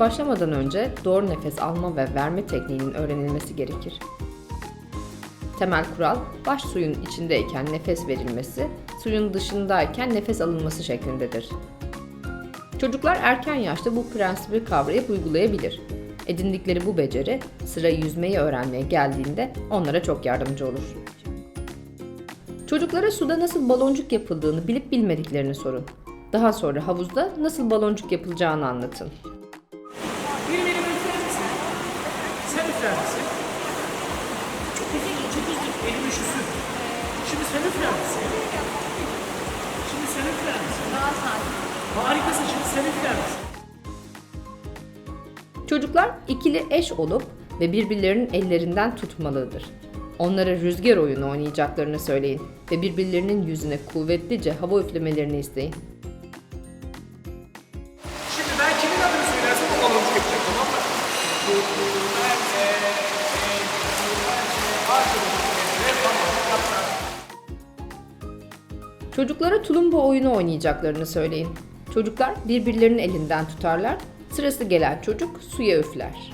başlamadan önce doğru nefes alma ve verme tekniğinin öğrenilmesi gerekir. Temel kural, baş suyun içindeyken nefes verilmesi, suyun dışındayken nefes alınması şeklindedir. Çocuklar erken yaşta bu prensibi kavrayıp uygulayabilir. Edindikleri bu beceri sıra yüzmeyi öğrenmeye geldiğinde onlara çok yardımcı olur. Çocuklara suda nasıl baloncuk yapıldığını bilip bilmediklerini sorun. Daha sonra havuzda nasıl baloncuk yapılacağını anlatın. Misin? Çok uzun, uzun. Elimi üşüsün. Şimdi sen üfler misin? Şimdi sen üfler misin? Daha sakin. Harikasın, şimdi sen üfler misin? Çocuklar ikili eş olup ve birbirlerinin ellerinden tutmalıdır. Onlara rüzgar oyunu oynayacaklarını söyleyin ve birbirlerinin yüzüne kuvvetlice hava üflemelerini isteyin. Şimdi ben kimin adını söylersem o yapacak, tamam mı? Çocuklara tulumba oyunu oynayacaklarını söyleyin. Çocuklar birbirlerinin elinden tutarlar, sırası gelen çocuk suya üfler.